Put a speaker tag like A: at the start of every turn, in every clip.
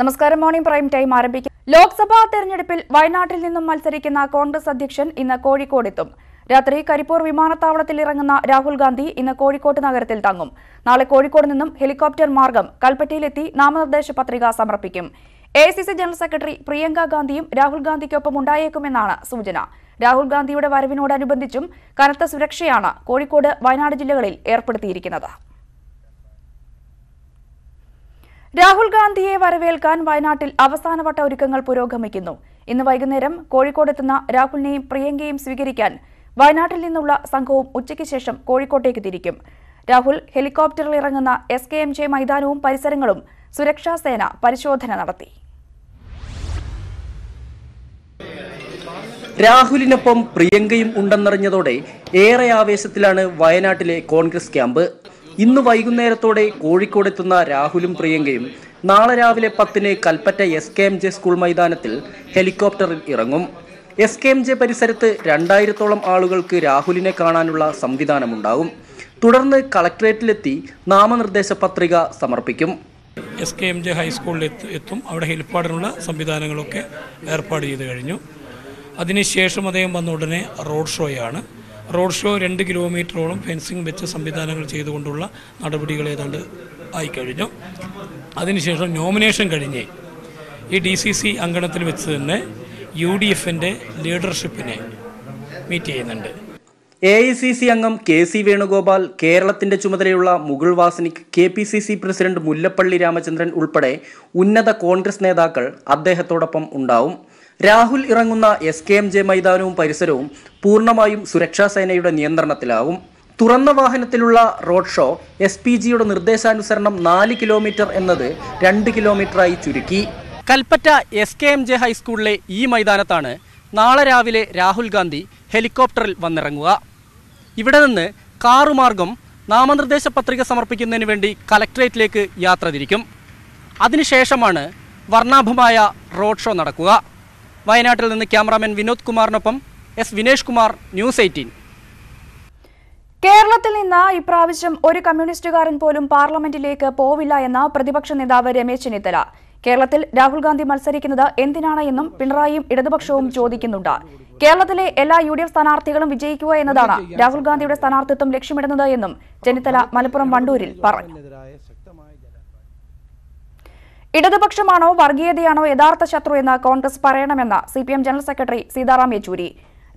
A: നമസ്കാരം morning prime time ആരംഭിക്കും ലോക്സഭാ തെരഞ്ഞെടുപ്പിൽ വയനാട്ടിൽ നിന്നും മത്സരിക്കുന്ന കോൺഗ്രസ് അധ്യക്ഷൻ ഇന്ന് കോഴിക്കോടെത്തും രാത്രി കരിപ്പൂർ വിമാനത്താവളത്തിൽ ഇറങ്ങുന്ന രാഹുൽ ഗാന്ധി ഇന്ന് കോഴിക്കോട് നഗരത്തിൽ തങ്ങും നാളെ കോഴിക്കോട് നിന്നും ഹെലികോപ്റ്റർ മാർഗം കൽപ്പറ്റയിലെത്തി നാമനിർദ്ദേശ പത്രിക സമർപ്പിക്കും എ ജനറൽ സെക്രട്ടറി പ്രിയങ്ക ഗാന്ധിയും രാഹുൽ ഗാന്ധിക്കൊപ്പം ഉണ്ടായേക്കുമെന്നാണ് സൂചന രാഹുൽ ഗാന്ധിയുടെ വരവിനോടനുബന്ധിച്ചും കനത്ത സുരക്ഷയാണ് കോഴിക്കോട് വയനാട് ജില്ലകളിൽ ഏർപ്പെടുത്തിയിരിക്കുന്നത് രാഹുൽ ഗാന്ധിയെ വരവേൽക്കാൻ വയനാട്ടിൽ അവസാനവട്ട ഒരുക്കങ്ങൾ പുരോഗമിക്കുന്നു ഇന്ന് വൈകുന്നേരം കോഴിക്കോടെത്തുന്ന രാഹുലിനെയും പ്രിയങ്കയും സ്വീകരിക്കാൻ വയനാട്ടിൽ നിന്നുള്ള സംഘവും ഉച്ചയ്ക്ക് ശേഷം കോഴിക്കോട്ടേക്ക് തിരിക്കും രാഹുൽ ഹെലികോപ്റ്ററിൽ ഇറങ്ങുന്ന എസ് കെ എം ജെ മൈതാനവും പരിസരങ്ങളും സുരക്ഷാ സേന പരിശോധന നടത്തി
B: രാഹുലിനൊപ്പം പ്രിയങ്കയും ഉണ്ടെന്നറിഞ്ഞതോടെ ഏറെ ആവേശത്തിലാണ് വയനാട്ടിലെ കോൺഗ്രസ് ക്യാമ്പ് ഇന്ന് വൈകുന്നേരത്തോടെ കോഴിക്കോടെത്തുന്ന രാഹുലും പ്രിയങ്കയും നാളെ രാവിലെ പത്തിന് Kalpetta S K M J school മൈതാനത്തിൽ ഹെലികോപ്റ്ററിൽ ഇറങ്ങും എസ് കെ എം ജെ പരിസരത്ത് രണ്ടായിരത്തോളം ആളുകൾക്ക് രാഹുലിനെ കാണാനുള്ള സംവിധാനമുണ്ടാകും തുടർന്ന് കളക്ട്രേറ്റിലെത്തി നാമനിർദ്ദേശ പത്രിക സമർപ്പിക്കും
C: എസ് കെ എം ജെ ഹൈസ്കൂളിൽ എത്തും അവിടെ ഹെൽപ്പാടിനുള്ള സംവിധാനങ്ങളൊക്കെ ഏർപ്പാട് ചെയ്ത് കഴിഞ്ഞു അതിനുശേഷം അദ്ദേഹം വന്ന ഉടനെ റോഡ് ഷോയാണ് റോഡ് ഷോ രണ്ട് കിലോമീറ്ററോളം ഫെൻസിംഗ് വെച്ച് സംവിധാനങ്ങൾ ചെയ്തുകൊണ്ടുള്ള നടപടികൾ ഏതാണ്ട് ആയിക്കഴിഞ്ഞു അതിനുശേഷം നോമിനേഷൻ കഴിഞ്ഞ് ഈ ഡി സി സി അങ്കണത്തിൽ വെച്ച് തന്നെ യു ഡി എഫിൻ്റെ ലീഡർഷിപ്പിനെ മീറ്റ് ചെയ്യുന്നുണ്ട്
B: എ ഐ സി സി അംഗം കെ സി വേണുഗോപാൽ കേരളത്തിന്റെ ചുമതലയുള്ള Mukul Wasnik K P C C president Mullappally Ramachandran ഉൾപ്പെടെ ഉന്നത കോൺഗ്രസ് നേതാക്കൾ അദ്ദേഹത്തോടൊപ്പം ഉണ്ടാവും രാഹുൽ ഇറങ്ങുന്ന എസ് കെ എം ജെ മൈതാനവും പരിസരവും പൂർണ്ണമായും സുരക്ഷാ സേനയുടെ നിയന്ത്രണത്തിലാവും തുറന്ന വാഹനത്തിലുള്ള റോഡ് ഷോ എസ് പി ജിയുടെ നിർദ്ദേശാനുസരണം നാല് കിലോമീറ്റർ എന്നത് രണ്ട് കിലോമീറ്ററായി ചുരുക്കി
D: Kalpetta S K M J ഹൈസ്കൂളിലെ ഈ മൈതാനത്താണ് നാളെ രാവിലെ രാഹുൽ ഗാന്ധി ഹെലികോപ്റ്ററിൽ വന്നിറങ്ങുക ഇവിടെ നിന്ന് കാറുമാർഗം നാമനിർദ്ദേശ പത്രിക സമർപ്പിക്കുന്നതിന് വേണ്ടി കലക്ട്രേറ്റിലേക്ക് യാത്ര തിരിക്കും അതിനുശേഷമാണ് വർണ്ണാഭമായ റോഡ് ഷോ നടക്കുക വയനാട്ടിൽ നിന്ന് ക്യാമറാമാൻ വിനോദ് കുമാറിനൊപ്പം S Vinesh Kumar news eighteen
A: കേരളത്തിൽ നിന്ന് ഇപ്രാവശ്യം ഒരു കമ്മ്യൂണിസ്റ്റുകാരൻ പോലും പാർലമെന്റിലേക്ക് പോവില്ല എന്ന പ്രതിപക്ഷ നേതാവ് രമേശ് ചെന്നിത്തല കേരളത്തിൽ രാഹുൽ ഗാന്ധി മത്സരിക്കുന്നത് എന്തിനാണ് എന്നും പിണറായിയും ഇടതുപക്ഷവും ചോദിക്കുന്നുണ്ട് കേരളത്തിലെ എല്ലാ യു ഡി എഫ് സ്ഥാനാർത്ഥികളും വിജയിക്കുക എന്നതാണ് രാഹുൽ ഗാന്ധിയുടെ സ്ഥാനാർത്ഥിത്വം ലക്ഷ്യമിടുന്നത് എന്നും ചെന്നിത്തല മലപ്പുറം വണ്ടൂരിൽ പറഞ്ഞു ഇടതുപക്ഷമാണോ വർഗീയതയാണോ യഥാർത്ഥ ശത്രു എന്ന് കോൺഗ്രസ് പറയണമെന്ന C P M general secretary Sitaram Yechury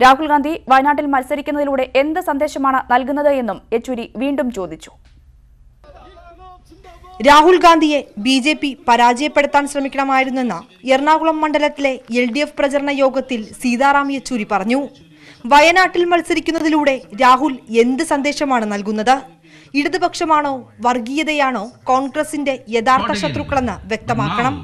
A: Rahul Gandhi വയനാട്ടിൽ മത്സരിക്കുന്നതിലൂടെ എന്ത് സന്ദേശമാണ് നൽകുന്നത് എന്നും യെച്ചൂരി വീണ്ടും ചോദിച്ചു രാഹുൽ ഗാന്ധിയെ ബി ജെ പി പരാജയപ്പെടുത്താൻ ശ്രമിക്കണമായിരുന്നെന്ന് എറണാകുളം മണ്ഡലത്തിലെ എൽ ഡി എഫ് പ്രചരണ യോഗത്തിൽ സീതാറാം യെച്ചൂരി പറഞ്ഞു വയനാട്ടിൽ മത്സരിക്കുന്നതിലൂടെ രാഹുൽ എന്ത് സന്ദേശമാണ് നൽകുന്നത് ഇടതുപക്ഷമാണോ വർഗീയതയാണോ കോൺഗ്രസിന്റെ യഥാർത്ഥ ശത്രുക്കളെന്ന് വ്യക്തമാക്കണം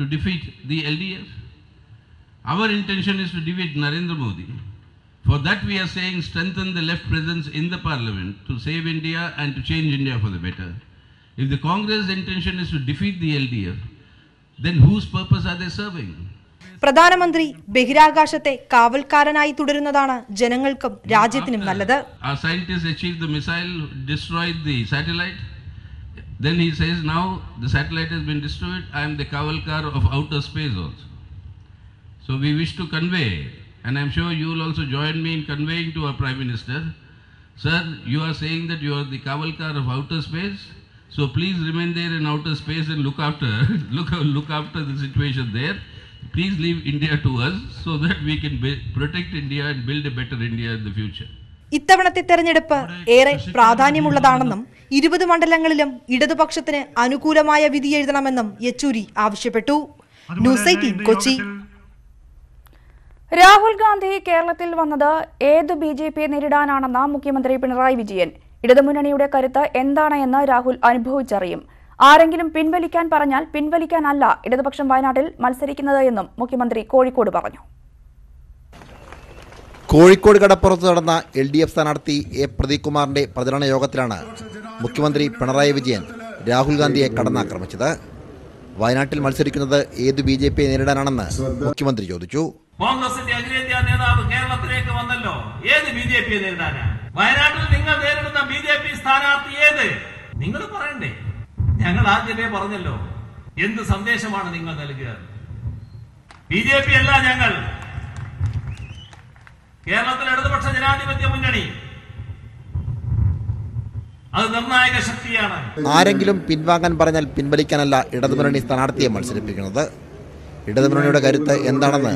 E: To defeat the LDF. Our intention is to defeat Narendra Modi. For that, we are saying strengthen the left presence in the parliament to save India and to change India for the better. If the Congress' intention is to defeat the LDF, then whose purpose are they serving?
A: scientists
E: achieved the missile destroyed the satellite, Then he says, now the satellite has been destroyed, I am the cavalcar of outer space also. So we wish to convey, and I'm sure you will also join me in conveying to our Prime Minister, Sir, you are saying that you are the cavalcar of outer space, So please remain there in outer space and look after, look, look after the situation there. Please leave India to us so that we can be, protect India and build a better India in the future.
A: ഇത്തവണത്തെ തെരഞ്ഞെടുപ്പ് ഏറെ പ്രാധാന്യമുള്ളതാണെന്നും ഇരുപത് മണ്ഡലങ്ങളിലും ഇടതുപക്ഷത്തിന് അനുകൂലമായ വിധി എഴുതണമെന്നും യെച്ചൂരി ആവശ്യപ്പെട്ടു news Kochi Rahul Gandhi കേരളത്തിൽ വന്നത് ഏത് ബി ജെ പിയെ നേരിടാനാണെന്ന മുഖ്യമന്ത്രി പിണറായി വിജയൻ ഇടതുമുന്നണിയുടെ കരുത്ത് എന്താണ് എന്ന് രാഹുൽ അനുഭവിച്ചറിയും ആരെങ്കിലും പിൻവലിക്കാൻ പറഞ്ഞാൽ പിൻവലിക്കാനല്ല ഇടതുപക്ഷം വയനാട്ടിൽ മത്സരിക്കുന്നത് എന്നും മുഖ്യമന്ത്രി കോഴിക്കോട് പറഞ്ഞു
B: കോഴിക്കോട് കടപ്പുറത്ത് നടന്ന എൽ ഡി എഫ് സ്ഥാനാർത്ഥി എ പ്രദീപ് കുമാറിന്റെ പ്രചരണ യോഗത്തിലാണ് മുഖ്യമന്ത്രി പിണറായി വിജയൻ രാഹുൽ ഗാന്ധിയെ കടന്നാക്രമിച്ചത് വയനാട്ടിൽ മത്സരിക്കുന്നത് ഏത് ബി ജെ പിയെ നേരിടാനാണെന്ന് മുഖ്യമന്ത്രി ചോദിച്ചു
F: കോൺഗ്രസിന്റെ അഖിലേന്ത്യാ നേതാവ് കേരളത്തിലേക്ക് വന്നല്ലോ ഏത് ബി ജെ പിയെ നേരിടാനാണ് വയനാട്ടിൽ നിങ്ങൾ നേരിടുന്ന ബി ജെ പി സ്ഥാനാർത്ഥി ഏത് നിങ്ങൾ പറയണ്ടേ ഞങ്ങൾ ആദ്യമേ പറഞ്ഞല്ലോ എന്ത് സന്ദേശമാണ് നിങ്ങൾ നൽകുക ബി ജെ പി അല്ല ഞങ്ങൾ കേരളത്തിലെ ഇടതുപക്ഷ ജനാധിപത്യ മുന്നണി അത് നിർണായക ശക്തിയാണ്
B: ആരെങ്കിലും പിൻവാങ്ങാൻ പറഞ്ഞാൽ പിൻവലിക്കാനല്ല ഇടതുമുന്നണി സ്ഥാനാർത്ഥിയെ മത്സരിപ്പിക്കുന്നത് ഇടതുമുന്നണിയുടെ കരുത്ത് എന്താണെന്ന്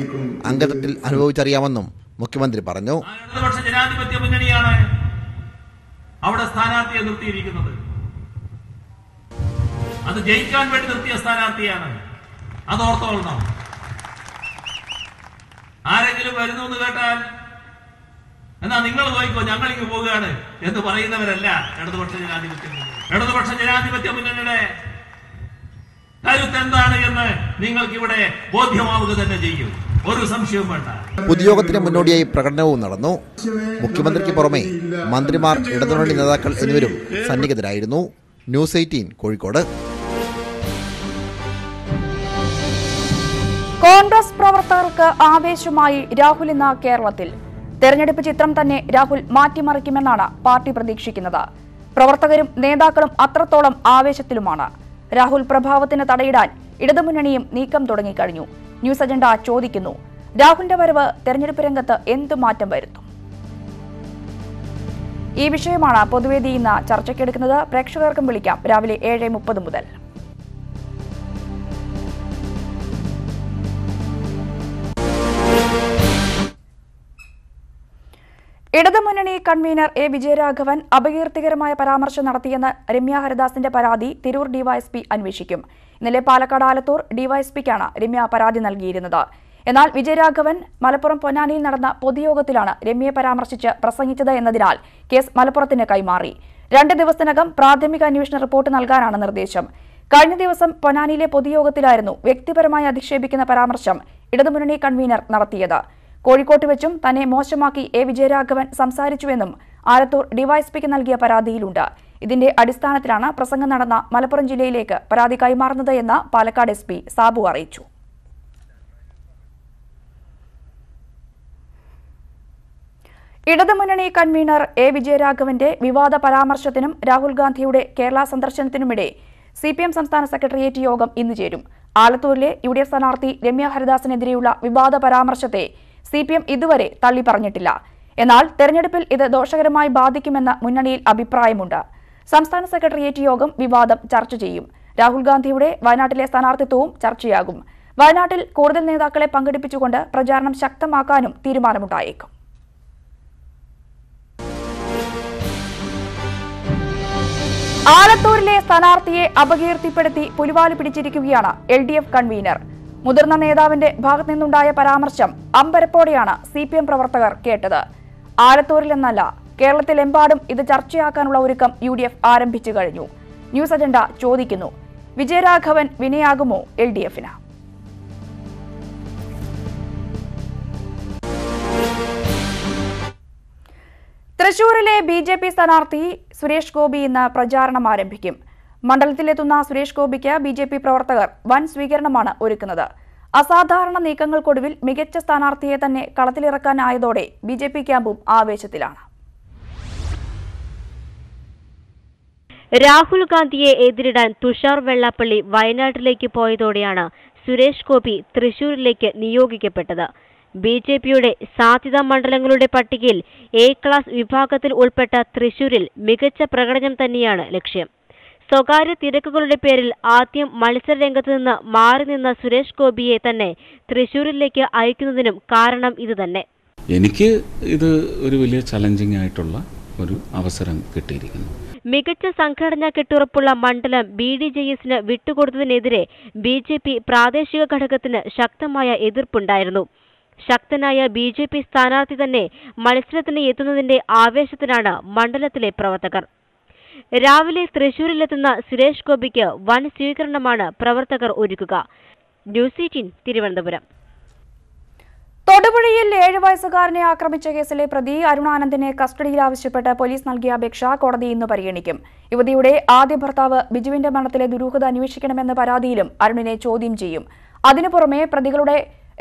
B: അംഗത്വത്തിൽ അനുഭവിച്ചറിയാമെന്നും മുഖ്യമന്ത്രി പറഞ്ഞു
F: ഇടതുപക്ഷ ജനാധിപത്യ മുന്നണിയാണ് അവിടെ സ്ഥാനാർത്ഥിയെ നിർത്തിയിരിക്കുന്നത് അത് ജയിക്കാൻ വേണ്ടി നിർത്തിയ സ്ഥാനാർത്ഥിയാണ് അത് ഓർത്തോളണം ആരെങ്കിലും വരുന്നു എന്ന് കേട്ടാൽ എന്നാ നിങ്ങൾ നോക്കിക്കോ ഞങ്ങൾ ഇങ്ങ് പോവുകയാണ് എന്ന് പറയുന്നവരല്ല ഇടതുപക്ഷ ജനാധിപത്യ ഇടതുപക്ഷ ജനാധിപത്യ മുന്നണിയുടെ കരുത്ത് എന്താണ് എന്ന് നിങ്ങൾക്ക് ഇവിടെ ബോധ്യമാവുക തന്നെ ചെയ്യും ഒരു
B: പൊതുയോഗത്തിന് മുന്നോടിയായി പ്രകടനവും നടന്നു മുഖ്യമന്ത്രിക്ക് പുറമെ മന്ത്രിമാർ ഇടതുമുന്നണി നേതാക്കൾ എന്നിവരും സന്നിഹിതരായിരുന്നു ന്യൂസ് എയ്റ്റീൻ കോഴിക്കോട്
A: കോൺഗ്രസ് പ്രവർത്തകർക്ക് ആവേശമായി രാഹുൽ ഇന്ന് കേരളത്തിൽ തെരഞ്ഞെടുപ്പ് ചിത്രം തന്നെ രാഹുൽ മാറ്റിമറിക്കുമെന്നാണ് പാർട്ടി പ്രതീക്ഷിക്കുന്നത് പ്രവർത്തകരും നേതാക്കളും അത്രത്തോളം ആവേശത്തിലുമാണ് രാഹുൽ പ്രഭാവത്തിന് തടയിടാൻ ഇടതുമുന്നണിയും നീക്കം തുടങ്ങിക്കഴിഞ്ഞു ന്യൂസ് അജണ്ട ചോദിക്കുന്നു രാഹുലിന്റെ വരവ് തെരഞ്ഞെടുപ്പ് രംഗത്ത് എന്തു മാറ്റം വരുത്തും ഈ വിഷയമാണ് പൊതുവേദി ഇന്ന് ചർച്ചയ്ക്കെടുക്കുന്നത് പ്രേക്ഷകർക്കും വിളിക്കാം രാവിലെ ഏഴ് മുപ്പത് മുതൽ ഇടതുമുന്നണി കൺവീനർ എ വിജയരാഘവൻ അപകീർത്തികരമായ പരാമർശം നടത്തിയെന്ന് രമ്യ ഹരിദാസിന്റെ പരാതി തിരൂർ ഡിവൈഎസ്പി അന്വേഷിക്കും ഇന്നലെ പാലക്കാട് ആലത്തൂർ ഡിവൈഎസ്പിക്കാണ് രമ്യ പരാതി നൽകിയിരുന്നത് എന്നാൽ വിജയരാഘവൻ മലപ്പുറം പൊന്നാനിയിൽ നടന്ന പൊതുയോഗത്തിലാണ് രമ്യയെ പരാമർശിച്ച് പ്രസംഗിച്ചത് എന്നതിനാൽ കേസ് മലപ്പുറത്തിന് കൈമാറി രണ്ട് ദിവസത്തിനകം പ്രാഥമിക അന്വേഷണ റിപ്പോർട്ട് നൽകാനാണ് നിർദ്ദേശം കഴിഞ്ഞ ദിവസം പൊന്നാനിയിലെ പൊതുയോഗത്തിലായിരുന്നു വ്യക്തിപരമായി അധിക്ഷേപിക്കുന്ന പരാമർശം ഇടതുമുന്നണി കൺവീനർ നടത്തിയത് കോഴിക്കോട്ട് വെച്ചും തന്നെ മോശമാക്കി എ വിജയരാഘവൻ സംസാരിച്ചുവെന്നും ആലത്തൂർ ഡിവൈഎസ്പിക്ക് നൽകിയ പരാതിയിലുണ്ട് ഇതിന്റെ അടിസ്ഥാനത്തിലാണ് പ്രസംഗം നടന്ന മലപ്പുറം ജില്ലയിലേക്ക് പരാതി കൈമാറുന്നത് എന്ന് പാലക്കാട് എസ് സാബു അറിയിച്ചു ഇടതുമുന്നണി കൺവീനർ എ വിജയരാഘവന്റെ വിവാദ പരാമർശത്തിനും രാഹുൽ ഗാന്ധിയുടെ കേരള സന്ദർശനത്തിനുമിടെ സി പി എം സംസ്ഥാന സെക്രട്ടേറിയറ്റ് യോഗം ഇന്ന് ചേരും ആലത്തൂരിലെ യു ഡി എഫ് സ്ഥാനാർത്ഥി രമ്യ ഹരിദാസിനെതിരെയുള്ള വിവാദ പരാമർശത്തെ സി പി എം ഇതുവരെ തള്ളിപ്പറഞ്ഞിട്ടില്ല എന്നാൽ തെരഞ്ഞെടുപ്പിൽ ഇത് ദോഷകരമായി ബാധിക്കുമെന്ന മുന്നണിയിൽ അഭിപ്രായമുണ്ട് സംസ്ഥാന സെക്രട്ടേറിയറ്റ് യോഗം വിവാദം ചർച്ച ചെയ്യും രാഹുൽ ഗാന്ധിയുടെ വയനാട്ടിലെ സ്ഥാനാർത്ഥിത്വവും ചർച്ചയാകും വയനാട്ടിൽ കൂടുതൽ നേതാക്കളെ പങ്കെടുപ്പിച്ചുകൊണ്ട് പ്രചാരണം ശക്തമാക്കാനും തീരുമാനമുണ്ടായേക്കും ആലത്തൂരിലെ സ്ഥാനാർത്ഥിയെ അപകീർത്തിപ്പെടുത്തി പുലിവാല് പിടിച്ചിരിക്കുകയാണ് എൽ ഡി എഫ് കൺവീനർ മുതിർന്ന നേതാവിന്റെ ഭാഗത്തു നിന്നുണ്ടായ പരാമർശം അമ്പരപ്പോടെയാണ് സി പി എം പ്രവർത്തകർ കേട്ടത് ആലത്തൂരിലെന്നല്ല കേരളത്തിലെമ്പാടും ഇത് ചർച്ചയാക്കാനുള്ള ഒരുക്കം യു ഡി എഫ് ആരംഭിച്ചു കഴിഞ്ഞു ന്യൂസ് അജണ്ട ചോദിക്കുന്നു വിജയരാഘവൻ വിനയാകുമോ എൽ ഡി എഫിന് തൃശൂരിലെ ബി ജെ പി സ്ഥാനാർത്ഥി സുരേഷ് ഗോപി ഇന്ന് പ്രചാരണം ആരംഭിക്കും മണ്ഡലത്തിലെത്തുന്ന സുരേഷ് ഗോപിക്ക് ബി ജെ പി പ്രവർത്തകർ വൻ സ്വീകരണമാണ് ഒരുക്കുന്നത് അസാധാരണ നീക്കങ്ങൾക്കൊടുവിൽ മികച്ച സ്ഥാനാർത്ഥിയെ തന്നെ കളത്തിലിറക്കാനായതോടെ ബി ജെ പി ക്യാമ്പും ആവേശത്തിലാണ് രാഹുൽ ഗാന്ധിയെ എതിരിടാൻ തുഷാർ വെള്ളാപ്പള്ളി വയനാട്ടിലേക്ക് പോയതോടെയാണ് സുരേഷ് ഗോപി തൃശൂരിലേക്ക് നിയോഗിക്കപ്പെട്ടത് ബി ജെ പിയുടെ സാധ്യതാ മണ്ഡലങ്ങളുടെ പട്ടികയിൽ എ ക്ലാസ് വിഭാഗത്തിൽ ഉൾപ്പെട്ട തൃശൂരിൽ മികച്ച പ്രകടനം തന്നെയാണ് ലക്ഷ്യം സ്വകാര്യ തിരക്കുകളുടെ പേരിൽ ആദ്യം മത്സരരംഗത്ത് നിന്ന് മാറി നിന്ന സുരേഷ് ഗോപിയെ തന്നെ തൃശൂരിലേക്ക് അയക്കുന്നതിനും കാരണം ഇത് തന്നെ
G: എനിക്ക് ഇത് ഒരു വലിയ ചലഞ്ചിങ് ആയിട്ടുള്ള ഒരു അവസരം കിട്ടിയിരിക്കുന്നു
A: മികച്ച സംഘടനാ കെട്ടുറപ്പുള്ള മണ്ഡലം ബി ഡി ജെ എസിന് വിട്ടുകൊടുത്തതിനെതിരെ ബി ജെ പി പ്രാദേശിക ഘടകത്തിന് ശക്തമായ എതിർപ്പുണ്ടായിരുന്നു ശക്തനായ ബി ജെ പി സ്ഥാനാർത്ഥി തന്നെ മത്സരത്തിന് എത്തുന്നതിന്റെ ആവേശത്തിനാണ് മണ്ഡലത്തിലെ പ്രവർത്തകർ രാവിലെ തൃശൂരിലെത്തുന്ന സുരേഷ് ഗോപിക്ക് വൻ സ്വീകരണമാണ് പ്രവർത്തകർ ഒരുക്കുക ന്യൂസ് എയ്റ്റീൻ തിരുവനന്തപുരം തൊടുപുഴയിൽ ഏഴു വയസ്സുകാരനെ ആക്രമിച്ച കേസിലെ പ്രതി അരുണാനന്ദിനെ കസ്റ്റഡിയിൽ ആവശ്യപ്പെട്ട് പോലീസ് നൽകിയ അപേക്ഷ കോടതി ഇന്ന് പരിഗണിക്കും യുവതിയുടെ ആദ്യ ഭർത്താവ് ബിജുവിന്റെ മരണത്തിലെ ദുരൂഹത അന്വേഷിക്കണമെന്ന പരാതിയിലും അരുണിനെ ചോദ്യം ചെയ്യും അതിനു പുറമെ പ്രതികളുടെ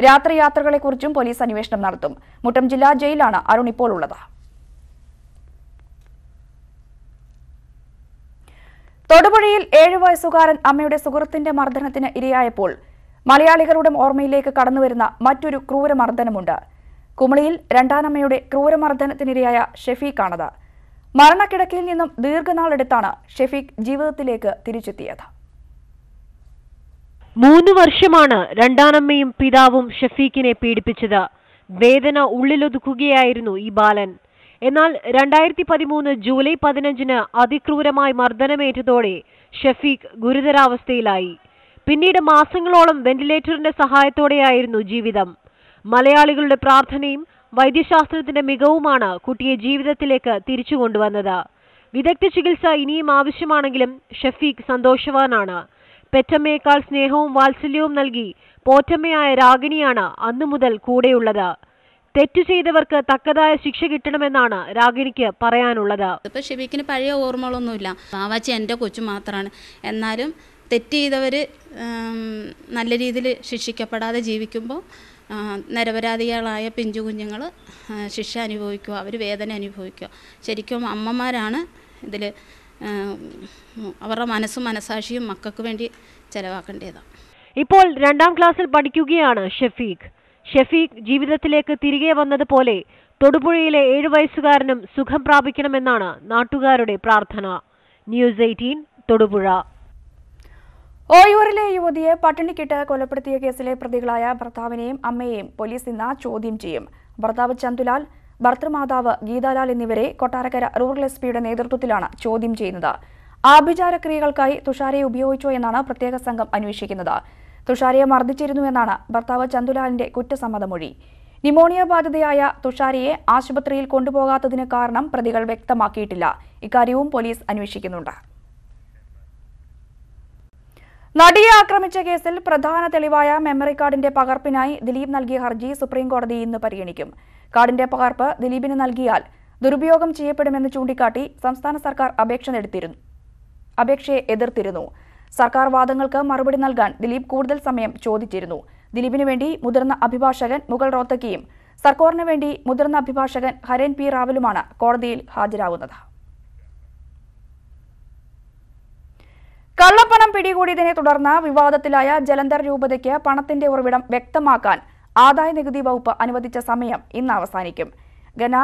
A: രാത്രിയാത്രകളെക്കുറിച്ചും പോലീസ് അന്വേഷണം നടത്തും മുട്ടം ജില്ലാ ജയിലാണ് അരുൺ ഇപ്പോൾ ഉള്ളത് തൊടുപുഴയിൽ ഏഴു വയസ്സുകാരൻ അമ്മയുടെ സുഹൃത്തിന്റെ മർദ്ദനത്തിന് ഇരയായപ്പോൾ മലയാളികളുടെ ഓർമ്മയിലേക്ക് കടന്നുവരുന്ന മറ്റൊരു ക്രൂരമർദ്ദനമുണ്ട് കുമളിയിൽ രണ്ടാനമ്മയുടെ ക്രൂരമർദ്ദനത്തിനിരയായ ഷെഫീഖാണത് മരണക്കിടക്കിൽ നിന്നും ദീർഘനാളെടുത്താണ് ഷെഫീഖ് ജീവിതത്തിലേക്ക് തിരിച്ചെത്തിയത് മൂന്ന് വർഷമാണ് രണ്ടാനമ്മയും പിതാവും ഷെഫീഖിനെ പീഡിപ്പിച്ചത് വേദന ഉള്ളിലൊതുക്കുകയായിരുന്നു ഈ ബാലൻ എന്നാൽ രണ്ടായിരത്തി പതിമൂന്ന് ജൂലൈ പതിനഞ്ചിന് അതിക്രൂരമായി മർദ്ദനമേറ്റതോടെ ഷെഫീഖ് ഗുരുതരാവസ്ഥയിലായി പിന്നീട് മാസങ്ങളോളം വെന്റിലേറ്ററിന്റെ സഹായത്തോടെയായിരുന്നു ജീവിതം മലയാളികളുടെ പ്രാർത്ഥനയും വൈദ്യശാസ്ത്രത്തിന്റെ മികവുമാണ് കുട്ടിയെ ജീവിതത്തിലേക്ക് തിരിച്ചു കൊണ്ടുവന്നത് വിദഗ്ധ ചികിത്സ ഇനിയും ആവശ്യമാണെങ്കിലും ഷഫീഖ് സന്തോഷവാനാണ് പെറ്റമ്മയേക്കാൾ സ്നേഹവും വാത്സല്യവും നൽകി പോറ്റമ്മയായ രാഗിണിയാണ് അന്നു മുതൽ കൂടെയുള്ളത് തെറ്റ് ചെയ്തവർക്ക് തക്കതായ ശിക്ഷ കിട്ടണമെന്നാണ് രാഗിണിക്ക് പറയാനുള്ളത്
H: ഇപ്പൊ ഷെബീക്കിന് പഴയ ഓർമ്മകളൊന്നുമില്ല ബാവാച്ചി എന്റെ കൊച്ചു മാത്രമാണ് എന്നാലും തെറ്റ് ചെയ്തവർ നല്ല രീതിയിൽ ശിക്ഷിക്കപ്പെടാതെ ജീവിക്കുമ്പോൾ നിരപരാധികളായ പിഞ്ചു കുഞ്ഞുങ്ങൾ ശിക്ഷ അനുഭവിക്കുക അവർ വേദന അനുഭവിക്കുക ശരിക്കും അമ്മമാരാണ് ഇതിൽ അവരുടെ മനസ്സും മനസാക്ഷിയും മക്കൾക്ക് വേണ്ടി ചിലവാക്കേണ്ടത്
A: ഇപ്പോൾ രണ്ടാം ക്ലാസ്സിൽ പഠിക്കുകയാണ് ഷെഫീഖ് ഷെഫീഖ് ജീവിതത്തിലേക്ക് തിരികെ വന്നതുപോലെ തൊടുപുഴയിലെ ഏഴു വയസ്സുകാരനും സുഖം പ്രാപിക്കണമെന്നാണ് നാട്ടുകാരുടെ പ്രാർത്ഥന ന്യൂസ് എയ്റ്റീൻ തൊടുപുഴ ഓയൂരിലെ യുവതിയെ പട്ടിണിക്കിട്ട് കൊലപ്പെടുത്തിയ കേസിലെ പ്രതികളായ ഭർത്താവിനെയും അമ്മയെയും പോലീസ് ഇന്ന് ചോദ്യം ചെയ്യും ഭർത്താവ് ചന്തുലാൽ ഭർത്തൃമാതാവ് ഗീതാലാൽ എന്നിവരെ കൊട്ടാരക്കര റൂറൽ എസ് പിയുടെ നേതൃത്വത്തിലാണ് ചോദ്യം ചെയ്യുന്നത് ആഭിചാര ക്രിയകൾക്കായി തുഷാരെ ഉപയോഗിച്ചോ എന്നാണ് പ്രത്യേക സംഘം അന്വേഷിക്കുന്നത് തുഷാരയെ മർദ്ദിച്ചിരുന്നുവെന്നാണ് ഭർത്താവ് ചന്തുലാലിന്റെ കുറ്റസമ്മതമൊഴി ന്യൂമോണിയ ബാധിതയായ തുഷാരയെ ആശുപത്രിയിൽ കൊണ്ടുപോകാത്തതിന് കാരണം പ്രതികൾ വ്യക്തമാക്കിയിട്ടില്ല ഇക്കാര്യവും പോലീസ് അന്വേഷിക്കുന്നുണ്ട് നടിയെ ആക്രമിച്ച കേസിൽ പ്രധാന തെളിവായ മെമ്മറി കാർഡിന്റെ പകർപ്പിനായി ദിലീപ് നൽകിയ ഹർജി സുപ്രീം കോടതി ഇന്ന് പരിഗണിക്കും കാർഡിന്റെ പകർപ്പ് ദിലീപിന് നൽകിയാൽ ദുരുപയോഗം ചെയ്യപ്പെടുമെന്ന് ചൂണ്ടിക്കാട്ടി സംസ്ഥാന സർക്കാർ അപേക്ഷ അപേക്ഷയെ എതിർത്തിരുന്നു സർക്കാർ വാദങ്ങൾക്ക് മറുപടി നൽകാൻ ദിലീപ് കൂടുതൽ സമയം ചോദിച്ചിരുന്നു ദിലീപിന് വേണ്ടി മുതിർന്ന അഭിഭാഷകൻ മുഗൾ റോത്തക്കിയും സർക്കാരിനു വേണ്ടി മുതിർന്ന അഭിഭാഷകൻ ഹരേൻ പി റാവലുമാണ് കോടതിയിൽ ഹാജരാകുന്നത് കള്ളപ്പണം പിടികൂടിയതിനെ തുടർന്ന് വിവാദത്തിലായ ജലന്ധർ രൂപതയ്ക്ക് പണത്തിന്റെ ഉറവിടം വ്യക്തമാക്കാൻ ആദായ നികുതി വകുപ്പ് അനുവദിച്ച സമയം ഇന്ന് അവസാനിക്കും ഘന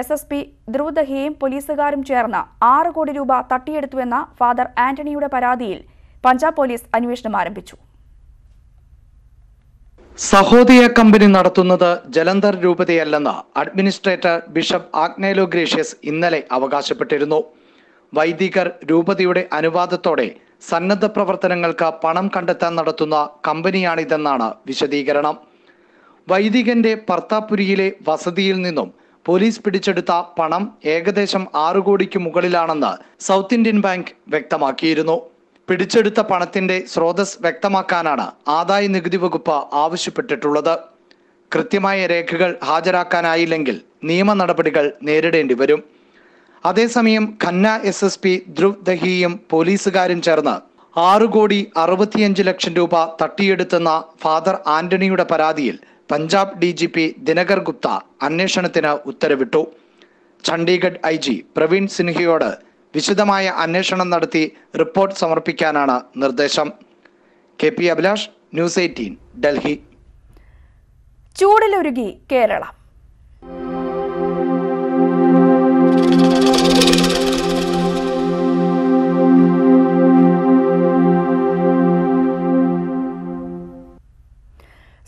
A: എസ് എസ് പി ധ്രുവദഹിയും പോലീസുകാരും ചേർന്ന് ആറ് കോടി രൂപ തട്ടിയെടുത്തുവെന്ന ഫാദർ ആന്റണിയുടെ പരാതിയിൽ പഞ്ചാബ് പോലീസ് അന്വേഷണം ആരംഭിച്ചു
I: സഹോദയ കമ്പനി നടത്തുന്നത് ജലന്ധർ രൂപതയല്ലെന്ന് അഡ്മിനിസ്ട്രേറ്റർ ബിഷപ്പ് ആഗ്നേലോ ഗ്രേഷ്യസ് ഇന്നലെ അവകാശപ്പെട്ടിരുന്നു വൈദികർ രൂപതയുടെ അനുവാദത്തോടെ സന്നദ്ധ പ്രവർത്തനങ്ങൾക്ക് പണം കണ്ടെത്താൻ നടത്തുന്ന കമ്പനിയാണിതെന്നാണ് വിശദീകരണം വൈദികന്റെ പർത്താപുരിയിലെ വസതിയിൽ നിന്നും പോലീസ് പിടിച്ചെടുത്ത പണം ഏകദേശം ആറു കോടിക്ക് മുകളിലാണെന്ന് സൗത്ത് ഇന്ത്യൻ ബാങ്ക് വ്യക്തമാക്കിയിരുന്നു പിടിച്ചെടുത്ത പണത്തിന്റെ സ്രോതസ് വ്യക്തമാക്കാനാണ് ആദായ നികുതി വകുപ്പ് ആവശ്യപ്പെട്ടിട്ടുള്ളത് കൃത്യമായ രേഖകൾ ഹാജരാക്കാനായില്ലെങ്കിൽ നിയമ നടപടികൾ നേരിടേണ്ടി വരും അതേസമയം Khanna S S P Dhruv ദഹിയും പോലീസുകാരും ചേർന്ന് ആറു കോടി അറുപത്തിയഞ്ച് ലക്ഷം രൂപ തട്ടിയെടുത്തെന്ന ഫാദർ ആന്റണിയുടെ പരാതിയിൽ Punjab D G P Dinakar Gupta അന്വേഷണത്തിന് ഉത്തരവിട്ടു ചണ്ഡീഗഡ് ഐ ജി പ്രവീൺ സിൻഹയോട് വിശദമായ അന്വേഷണം നടത്തി റിപ്പോർട്ട് സമർപ്പിക്കാനാണ് നിർദ്ദേശം K P Abhilash news eighteen Delhi
A: ചൂടിലൊരുങ്ങി കേരളം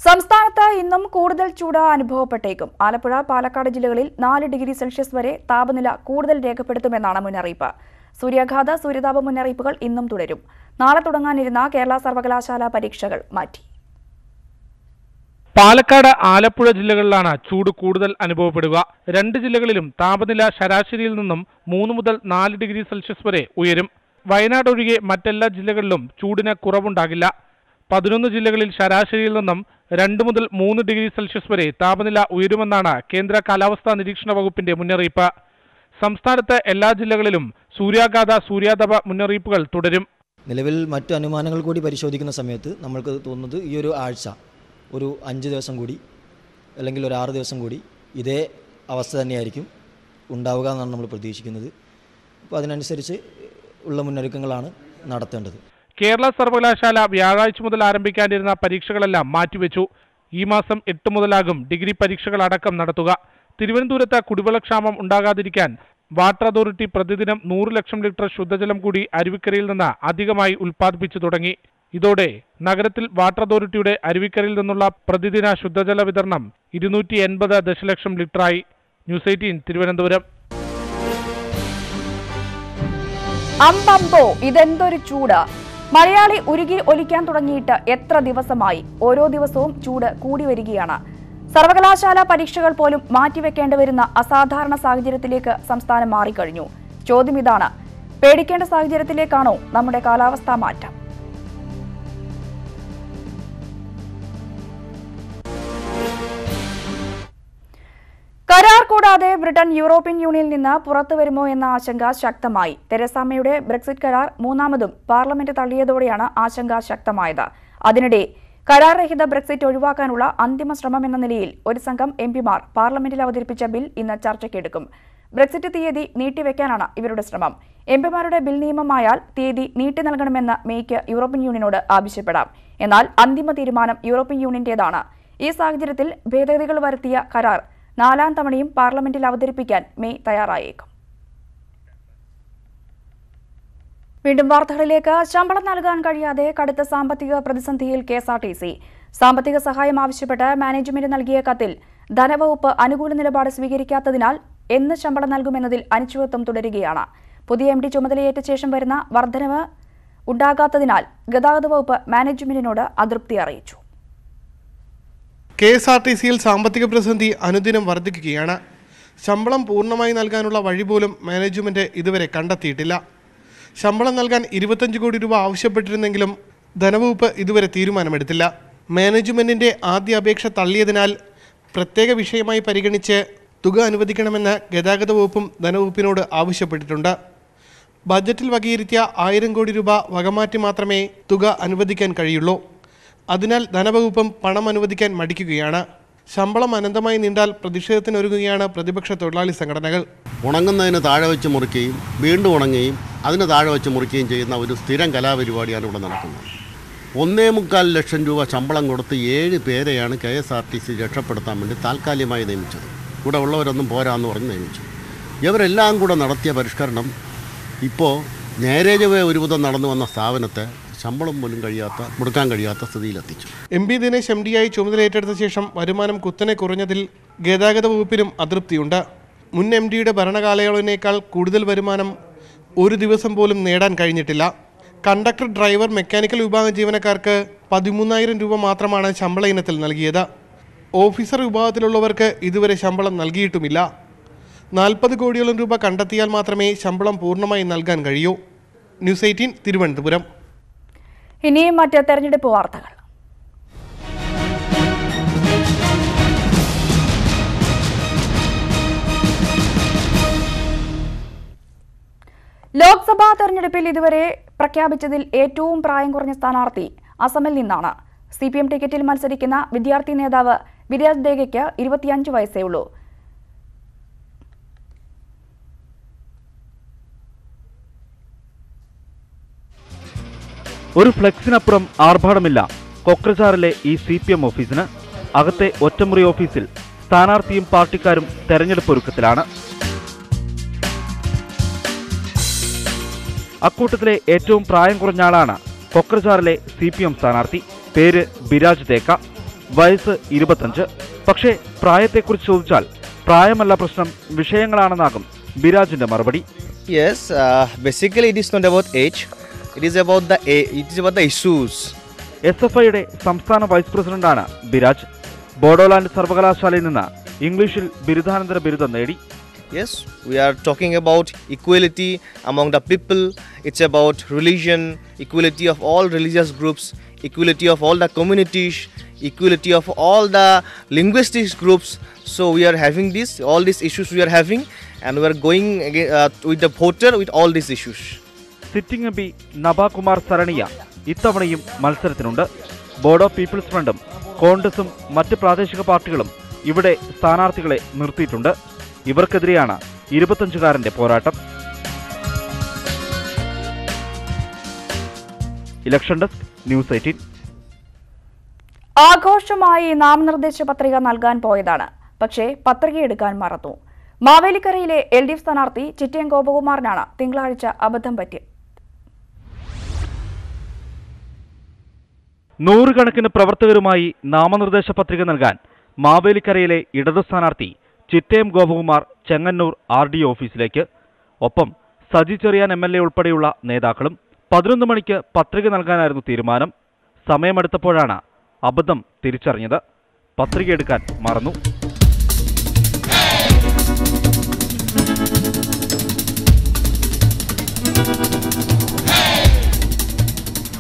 A: സംസ്ഥാനത്ത് ഇന്നും കൂടുതൽ ചൂട് അനുഭവപ്പെട്ടേക്കും ആലപ്പുഴ പാലക്കാട് ജില്ലകളിൽ നാല് ഡിഗ്രി സെൽഷ്യസ് വരെ താപനില കൂടുതൽ രേഖപ്പെടുത്തുമെന്നാണ് മുന്നറിയിപ്പ് സൂര്യാഘാത സൂര്യതാപ മുന്നറിയിപ്പുകൾ ഇന്നും തുടരും നാളെ തുടങ്ങാനിരുന്ന കേരള സർവകലാശാല പരീക്ഷകൾ മാറ്റി
J: പാലക്കാട് ആലപ്പുഴ ജില്ലകളിലാണ് ചൂട് കൂടുതൽ അനുഭവപ്പെടുക രണ്ട് ജില്ലകളിലും താപനില ശരാശരിയിൽ നിന്നും മൂന്ന് മുതൽ നാല് ഡിഗ്രി സെൽഷ്യസ് വരെ ഉയരും വയനാട് ഒഴികെ മറ്റെല്ലാ ജില്ലകളിലും ചൂടിന് കുറവുണ്ടാകില്ല പതിനൊന്ന് ജില്ലകളിൽ ശരാശരിയിൽ നിന്നും രണ്ട് മുതൽ മൂന്ന് ഡിഗ്രി സെൽഷ്യസ് വരെ താപനില ഉയരുമെന്നാണ് കേന്ദ്ര കാലാവസ്ഥാ നിരീക്ഷണ വകുപ്പിന്റെ മുന്നറിയിപ്പ് സംസ്ഥാനത്ത് എല്ലാ ജില്ലകളിലും സൂര്യാഘാത സൂര്യാതപ മുന്നറിയിപ്പുകൾ തുടരും
K: നിലവിൽ മറ്റു അനുമാനങ്ങൾ കൂടി പരിശോധിക്കുന്ന സമയത്ത് നമ്മൾക്ക് തോന്നുന്നത് ഈ ഒരു ആഴ്ച ഒരു അഞ്ച് ദിവസം കൂടി അല്ലെങ്കിൽ ഒരു ആറ് ദിവസം കൂടി ഇതേ അവസ്ഥ തന്നെയായിരിക്കും ഉണ്ടാവുക എന്നാണ് നമ്മൾ പ്രതീക്ഷിക്കുന്നത് അപ്പോൾ അതിനനുസരിച്ച് ഉള്ള മുന്നൊരുക്കങ്ങളാണ് നടത്തേണ്ടത്
J: കേരള സർവകലാശാല വ്യാഴാഴ്ച മുതൽ ആരംഭിക്കാനിരുന്ന പരീക്ഷകളെല്ലാം മാറ്റിവെച്ചു ഈ മാസം എട്ട് മുതലാകും ഡിഗ്രി പരീക്ഷകൾ അടക്കം നടത്തുക തിരുവനന്തപുരത്ത് കുടിവെള്ളക്ഷാമം ഉണ്ടാകാതിരിക്കാൻ വാട്ടർ അതോറിറ്റി പ്രതിദിനം നൂറ് ലക്ഷം ലിറ്റർ ശുദ്ധജലം കൂടി അരുവിക്കരയിൽ നിന്ന് അധികമായി ഉൽപ്പാദിപ്പിച്ചു തുടങ്ങി ഇതോടെ നഗരത്തിൽ വാട്ടർ അതോറിറ്റിയുടെ അരുവിക്കരയിൽ നിന്നുള്ള പ്രതിദിന ശുദ്ധജല വിതരണം ഇരുന്നൂറ്റി എൺപത് ദശലക്ഷം ലിറ്ററായി ന്യൂസ് എയ്റ്റീൻ തിരുവനന്തപുരം
A: അമ്പമ്പോ ഇതെന്തൊരു ചൂടാ മലയാളി ഉരുകി ഒലിക്കാൻ തുടങ്ങിയിട്ട് എത്ര ദിവസമായി ഓരോ ദിവസവും ചൂട് കൂടി വരികയാണ് സർവകലാശാല പരീക്ഷകൾ പോലും മാറ്റിവെക്കേണ്ടി വരുന്ന അസാധാരണ സാഹചര്യത്തിലേക്ക് സംസ്ഥാനം മാറിക്കഴിഞ്ഞു ചോദ്യം ഇതാണ് പേടിക്കേണ്ട സാഹചര്യത്തിലേക്കാണോ നമ്മുടെ കാലാവസ്ഥാ മാറ്റം കരാർ കൂടാതെ ബ്രിട്ടൻ യൂറോപ്യൻ യൂണിയനിൽ നിന്ന് പുറത്തുവരുമോ എന്ന ആശങ്ക ശക്തമായി തെരസാമയുടെ ബ്രെക്സിറ്റ് കരാർ മൂന്നാമതും പാർലമെന്റ് തള്ളിയതോടെയാണ് ആശങ്ക ശക്തമായത് അതിനിടെ കരാർ രഹിത ഒഴിവാക്കാനുള്ള അന്തിമ ശ്രമം എന്ന നിലയിൽ ഒരു സംഘം എംപിമാർ പാർലമെന്റിൽ അവതരിപ്പിച്ച ബിൽ ഇന്ന് ചർച്ചയ്ക്കെടുക്കും ബ്രെക്സിറ്റ് തീയതി നീട്ടിവെക്കാനാണ് ഇവരുടെ ശ്രമം എംപിമാരുടെ ബിൽ നിയമമായാൽ തീയതി നീട്ടി നൽകണമെന്ന് മേയ്ക്ക് യൂറോപ്യൻ യൂണിയനോട് ആവശ്യപ്പെടാം എന്നാൽ അന്തിമ തീരുമാനം യൂറോപ്യൻ യൂണിയന്റേതാണ് ഈ സാഹചര്യത്തിൽ ഭേദഗതികൾ വരുത്തിയ കരാർ നാലാം തവണയും പാർലമെന്റിൽ അവതരിപ്പിക്കാൻ മെയ് തയ്യാറായേക്കും വീണ്ടും വാർത്തകളിലേക്ക് ശമ്പളം നൽകാൻ കഴിയാതെ കടുത്ത സാമ്പത്തിക പ്രതിസന്ധിയിൽ കെഎസ്ആർടിസി സാമ്പത്തിക സഹായം ആവശ്യപ്പെട്ട് മാനേജ്മെന്റ് നൽകിയ കത്തിൽ ധനവകുപ്പ് അനുകൂല നിലപാട് സ്വീകരിക്കാത്തതിനാൽ എന്ന് ശമ്പളം നൽകുമെന്നതിൽ അനിശ്ചിതത്വം തുടരുകയാണ് പുതിയ എം ഡി ചുമതലയേറ്റ ശേഷം വരുന്ന വർധനവ് ഉണ്ടാകാത്തതിനാൽ ഗതാഗത വകുപ്പ് മാനേജ്മെന്റിനോട് അതൃപ്തി അറിയിച്ചു
L: കെ എസ് ആർ ടി സിയിൽ സാമ്പത്തിക പ്രതിസന്ധി അനുദിനം വർദ്ധിക്കുകയാണ് ശമ്പളം പൂർണ്ണമായി നൽകാനുള്ള വഴി പോലും മാനേജ്മെൻറ്റ് ഇതുവരെ കണ്ടെത്തിയിട്ടില്ല ശമ്പളം നൽകാൻ ഇരുപത്തഞ്ച് കോടി രൂപ ആവശ്യപ്പെട്ടിരുന്നെങ്കിലും ധനവകുപ്പ് ഇതുവരെ തീരുമാനമെടുത്തില്ല മാനേജ്മെൻറ്റിൻ്റെ ആദ്യ അപേക്ഷ തള്ളിയതിനാൽ പ്രത്യേക വിഷയമായി പരിഗണിച്ച് തുക അനുവദിക്കണമെന്ന് ഗതാഗത വകുപ്പും ധനവകുപ്പിനോട് ആവശ്യപ്പെട്ടിട്ടുണ്ട് ബജറ്റിൽ വകയിരുത്തിയ ആയിരം കോടി രൂപ വകമാറ്റി മാത്രമേ തുക അനുവദിക്കാൻ കഴിയുള്ളൂ അതിനാൽ ധനവകുപ്പും പണം അനുവദിക്കാൻ മടിക്കുകയാണ് ശമ്പളം അനന്തമായി നീണ്ടാൽ പ്രതിഷേധത്തിനൊരുങ്ങുകയാണ് പ്രതിപക്ഷ തൊഴിലാളി സംഘടനകൾ
M: ഉണങ്ങുന്നതിന് താഴെ വെച്ച് മുറിക്കുകയും വീണ്ടും ഉണങ്ങുകയും അതിന് താഴെ വെച്ച് മുറിക്കുകയും ചെയ്യുന്ന ഒരു സ്ഥിരം കലാപരിപാടിയാണ് ഇവിടെ നടക്കുന്നത് ഒന്നേ മുക്കാൽ ലക്ഷം രൂപ ശമ്പളം കൊടുത്ത് ഏഴ് പേരെയാണ് K S R T C രക്ഷപ്പെടുത്താൻ വേണ്ടി താൽക്കാലികമായി നിയമിച്ചത് ഇവിടെ ഉള്ളവരൊന്നും പോരാന്ന് പറഞ്ഞ് നിയമിച്ചു ഇവരെല്ലാം കൂടെ നടത്തിയ പരിഷ്കരണം ഇപ്പോൾ നേരേജവേ ഒരുവിധം നടന്നു വന്ന സ്ഥാപനത്തെ ശമ്പളം പോലും കഴിയാത്ത മുടക്കാൻ കഴിയാത്ത സ്ഥിതിയിലെത്തിച്ചു
N: എം പി ദിനേശ് എം ഡിയായി ചുമതല ഏറ്റെടുത്ത ശേഷം വരുമാനം കുത്തനെ കുറഞ്ഞതിൽ ഗതാഗത വകുപ്പിനും അതൃപ്തിയുണ്ട് മുൻ എം ഡിയുടെ ഭരണകാലയളവിനേക്കാൾ കൂടുതൽ വരുമാനം ഒരു ദിവസം പോലും നേടാൻ കഴിഞ്ഞിട്ടില്ല കണ്ടക്ടർ ഡ്രൈവർ മെക്കാനിക്കൽ വിഭാഗം ജീവനക്കാർക്ക് പതിമൂന്നായിരം രൂപ മാത്രമാണ് ശമ്പള ഇനത്തിൽ നൽകിയത് ഓഫീസർ വിഭാഗത്തിലുള്ളവർക്ക് ഇതുവരെ ശമ്പളം നൽകിയിട്ടുമില്ല നാൽപ്പത് കോടിയോളം രൂപ കണ്ടെത്തിയാൽ മാത്രമേ ശമ്പളം പൂർണ്ണമായി നൽകാൻ കഴിയൂ ന്യൂസ് എയ്റ്റീൻ തിരുവനന്തപുരം
A: ഇനിയും മറ്റ് തെരഞ്ഞെടുപ്പ് വാർത്തകൾ ലോക്സഭാ തെരഞ്ഞെടുപ്പിൽ ഇതുവരെ പ്രഖ്യാപിച്ചതിൽ ഏറ്റവും പ്രായം കുറഞ്ഞ സ്ഥാനാർത്ഥി അസമിൽ നിന്നാണ് സി പി എം ടിക്കറ്റിൽ മത്സരിക്കുന്ന വിദ്യാർത്ഥി നേതാവ് വിരാജ് ദേഗയ്ക്ക് ഇരുപത്തിയഞ്ച് വയസ്സേ ഉള്ളൂ
O: ഒരു ഫ്ലെക്സിനപ്പുറം ആർഭാടമില്ല കൊക്രജാറിലെ ഈ സി പി എം ഓഫീസിന് അകത്തെ ഒറ്റമുറി ഓഫീസിൽ സ്ഥാനാർത്ഥിയും പാർട്ടിക്കാരും തെരഞ്ഞെടുപ്പ് ഒരുക്കത്തിലാണ് അക്കൂട്ടത്തിലെ ഏറ്റവും പ്രായം കുറഞ്ഞ ആളാണ് കൊക്രജാറിലെ സി പി എം സ്ഥാനാർത്ഥി പേര് ബിരാജ് തേക്ക വയസ്സ് ഇരുപത്തഞ്ച് പക്ഷേ പ്രായത്തെക്കുറിച്ച് ചോദിച്ചാൽ പ്രായമല്ല പ്രശ്നം വിഷയങ്ങളാണെന്നാകും ബിരാജിന്റെ മറുപടി
P: yes basically age It is about the eh, it is about the issues.
O: SFI de Samstana Vice President Anna Biraj Bodoland Sarvagala Shalinana English Biridhanandra Biridhanedi.
P: Yes, we are talking about equality among the people. It's about religion, equality of all religious groups, equality of all the communities, equality of all the linguistic groups. So we are having this, all these issues we are having, and we are going uh, with the voter with all these issues.
O: Sitting M P Nabakumar Sarania ഇത്തവണയും മത്സരത്തിനുണ്ട് Bodo people's ഫ്രണ്ടും കോൺഗ്രസും മറ്റ് പ്രാദേശിക പാർട്ടികളും ഇവിടെ സ്ഥാനാർത്ഥികളെ നിർത്തിയിട്ടുണ്ട് ഇവർക്കെതിരെയാണ് ഇരുപത്തഞ്ചുകാരന്റെ പോരാട്ടം ഇലക്ഷൻ ഡെസ്ക് ന്യൂസ് എയ്റ്റീൻ
A: ആഘോഷമായി നാമനിർദ്ദേശ പത്രിക നൽകാൻ പോയതാണ് പക്ഷേ പത്രികയെടുക്കാൻ മറന്നു മാവേലിക്കരയിലെ എൽ ഡി എഫ് സ്ഥാനാർത്ഥി ചിറ്റയം ഗോപകുമാറിനാണ് തിങ്കളാഴ്ച അബദ്ധം പറ്റിയത്
O: നൂറുകണക്കിന് പ്രവർത്തകരുമായി നാമനിർദ്ദേശ പത്രിക നൽകാൻ മാവേലിക്കരയിലെ ഇടതു സ്ഥാനാർത്ഥി ചിറ്റയം ഗോപകുമാർ ചെങ്ങന്നൂർ ആർ ഡി ഓഫീസിലേക്ക് ഒപ്പം Saji Cherian M L A ഉൾപ്പെടെയുള്ള നേതാക്കളും പതിനൊന്ന് മണിക്ക് പത്രിക നൽകാനായിരുന്നു തീരുമാനം സമയമെടുത്തപ്പോഴാണ് അബദ്ധം തിരിച്ചറിഞ്ഞത് പത്രിക എടുക്കാൻ മറന്നു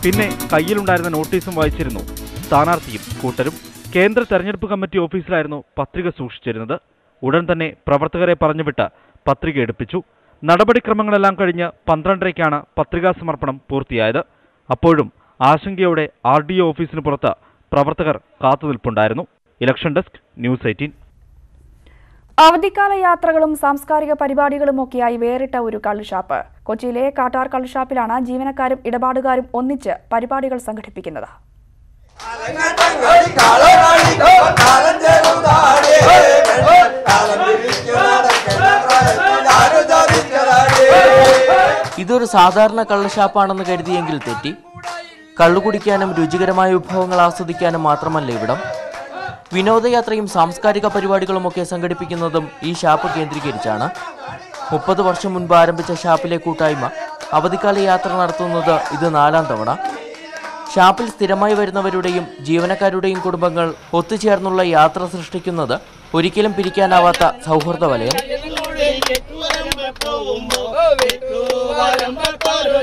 O: പിന്നെ കയ്യിലുണ്ടായിരുന്ന നോട്ടീസും വായിച്ചിരുന്നു സ്ഥാനാർത്ഥിയും കൂട്ടരും കേന്ദ്ര തെരഞ്ഞെടുപ്പ് കമ്മിറ്റി ഓഫീസിലായിരുന്നു പത്രിക സൂക്ഷിച്ചിരുന്നത് ഉടൻ തന്നെ പ്രവർത്തകരെ പറഞ്ഞുവിട്ട് പത്രിക എടുപ്പിച്ചു നടപടിക്രമങ്ങളെല്ലാം കഴിഞ്ഞ് പന്ത്രണ്ടരയ്ക്കാണ് പത്രികാ സമർപ്പണം പൂർത്തിയായത് അപ്പോഴും ആശങ്കയോടെ ആർ ഡി ഒ ഓഫീസിന് പുറത്ത് പ്രവർത്തകർ കാത്തുനിൽപ്പുണ്ടായിരുന്നു ഇലക്ഷൻ ഡെസ്ക് ന്യൂസ് എയ്റ്റീൻ
A: അവധിക്കാല യാത്രകളും സാംസ്കാരിക പരിപാടികളുമൊക്കെയായി വേറിട്ട ഒരു കള്ളുഷാപ്പ് കൊച്ചിയിലെ കാട്ടാർ കള്ളുഷാപ്പിലാണ് ജീവനക്കാരും ഇടപാടുകാരും ഒന്നിച്ച് പരിപാടികൾ സംഘടിപ്പിക്കുന്നത്
Q: ഇതൊരു സാധാരണ കള്ളുഷാപ്പാണെന്ന് കരുതിയെങ്കിൽ തെറ്റി കള്ളുകുടിക്കാനും കുടിക്കാനും രുചികരമായ വിഭവങ്ങൾ ആസ്വദിക്കാനും മാത്രമല്ല ഇവിടം വിനോദയാത്രയും സാംസ്കാരിക പരിപാടികളുമൊക്കെ സംഘടിപ്പിക്കുന്നതും ഈ ഷാപ്പ് കേന്ദ്രീകരിച്ചാണ് മുപ്പത് വർഷം മുൻപ് ആരംഭിച്ച ഷാപ്പിലെ കൂട്ടായ്മ അവധിക്കാല യാത്ര നടത്തുന്നത് ഇത് നാലാം തവണ ഷാപ്പിൽ സ്ഥിരമായി വരുന്നവരുടെയും ജീവനക്കാരുടെയും കുടുംബങ്ങൾ ഒത്തുചേർന്നുള്ള യാത്ര സൃഷ്ടിക്കുന്നത് ഒരിക്കലും പിരിക്കാനാവാത്ത സൗഹൃദ വലയം പോവുമ്പോ വരുമ്പോഴൊരു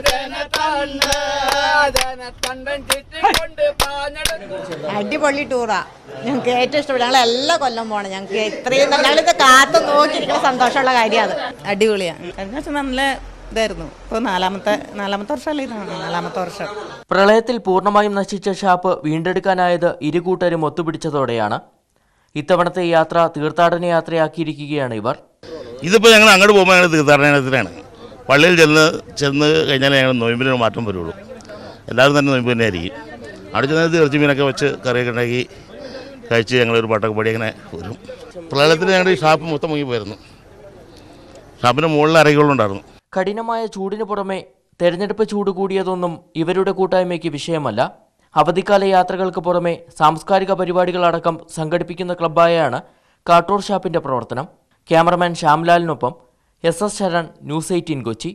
R: അടിപൊളി ടൂറാ ഞങ്ങൾക്ക് ഏറ്റവും ഇഷ്ടപ്പെട്ടു ഞങ്ങൾ എല്ലാ കൊല്ലം പോണം ഞങ്ങൾക്ക് എത്രയും ഞങ്ങളിത് കാത്തു നോക്കിയിരിക്കുന്ന സന്തോഷമുള്ള കാര്യമാണ് അടിപൊളിയാണ് കാരണം നല്ല ഇതായിരുന്നു ഇപ്പൊ നാലാമത്തെ നാലാമത്തെ വർഷം ഇതാണ് നാലാമത്തെ വർഷം
Q: പ്രളയത്തിൽ പൂർണ്ണമായും നശിച്ച ഷാപ്പ് വീണ്ടെടുക്കാനായത് ഇരുകൂട്ടരും ഒത്തുപിടിച്ചതോടെയാണ് ഇത്തവണത്തെ യാത്ര തീർത്ഥാടന യാത്രയാക്കിയിരിക്കുകയാണ് ഇവർ
S: ഇതിപ്പോൾ ഞങ്ങൾ അങ്ങോട്ട് പോകുമ്പോൾ ഞങ്ങൾ തീർത്ഥാടനത്തിനാണ് പള്ളിയിൽ ചെന്ന് ചെന്ന് കഴിഞ്ഞാൽ ഞങ്ങൾ നോയമ്പിന് മാറ്റം വരുള്ളൂ എല്ലാവരും തന്നെ നോയമ്പ് തന്നെ ആയിരിക്കും അവിടെ ചെന്നാൽ ഇറച്ചി മീനൊക്കെ വെച്ച് കറിയൊക്കെ ഉണ്ടാക്കി കഴിച്ച് ഞങ്ങളൊരു പാട്ടൊക്കെ പാടി അങ്ങനെ വരും പ്രളയത്തിന് ഞങ്ങളുടെ ഈ ഷാപ്പ് മൊത്തം മുങ്ങിപ്പോയിരുന്നു ഷാപ്പിൻ്റെ മുകളിൽ അറിയുകളുണ്ടായിരുന്നു
Q: കഠിനമായ ചൂടിന് പുറമെ തെരഞ്ഞെടുപ്പ് ചൂട് കൂടിയതൊന്നും ഇവരുടെ കൂട്ടായ്മയ്ക്ക് വിഷയമല്ല അവധിക്കാല യാത്രകൾക്ക് പുറമെ സാംസ്കാരിക പരിപാടികളടക്കം സംഘടിപ്പിക്കുന്ന ക്ലബ്ബായാണ് കാട്ടൂർ ഷാപ്പിന്റെ പ്രവർത്തനം ക്യാമറമാൻ ശ്യാംലാലിനൊപ്പം S S Sharan news eighteen Kochi